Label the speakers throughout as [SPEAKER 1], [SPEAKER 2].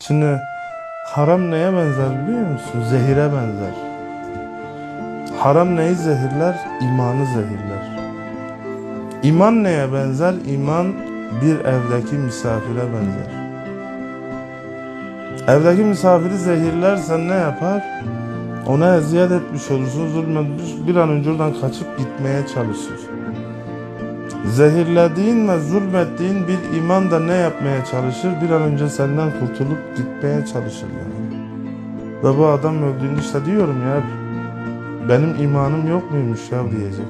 [SPEAKER 1] Şimdi haram neye benzer biliyor musun? Zehire benzer. Haram neyi zehirler? İmanı zehirler. İman neye benzer? İman bir evdeki misafire benzer. Evdeki misafiri zehirlersen ne yapar? Ona eziyet etmiş olursun, zulmetmiş, bir an önce oradan kaçıp gitmeye çalışır. Zehirlediğin ve zulmettiğin bir iman da ne yapmaya çalışır? Bir an önce senden kurtulup gitmeye çalışır yani. Ve bu adam öldüğünde işte diyorum ya, benim imanım yok muymuş ya diyecek.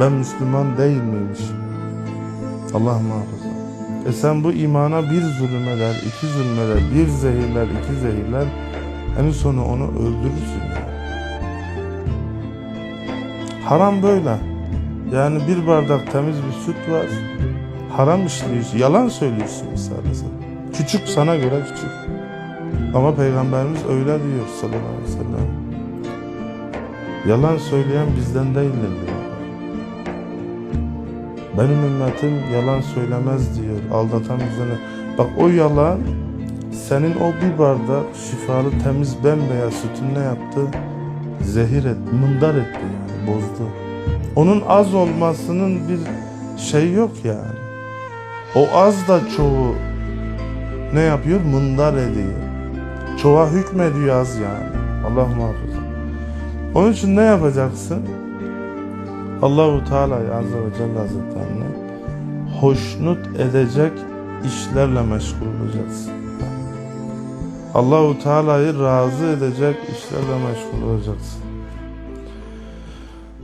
[SPEAKER 1] Ben Müslüman değil miymişim? Allah muhafaza. E sen bu imana bir zulüm eder, iki zulüm eder, bir zehirler, iki zehirler. En sonu onu öldürürsün ya. Haram böyle. Yani bir bardak temiz bir süt var. Haram işliyorsun. Yalan söylüyorsun sen. Küçük sana göre küçük. Ama Peygamberimiz öyle diyor sallallahu aleyhi ve sellem. Yalan söyleyen bizden değildir diyor. Benim ümmetim yalan söylemez diyor. Aldatan bizden. Bak o yalan senin o bir bardak şifalı temiz bembeyaz sütün ne yaptı? Zehir etti, mındar etti yani, bozdu. Onun az olmasının bir şey yok yani. O az da çoğu ne yapıyor? Mındar ediyor. Çoğa hükmediyor az yani. Allah muhafaza. Onun için ne yapacaksın? Allahu Teala Azze ve Celle Hazretlerini hoşnut edecek işlerle meşgul olacaksın. Allahu Teala'yı razı edecek işlerle meşgul olacaksın.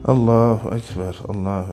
[SPEAKER 1] Allahu Ekber. Allahu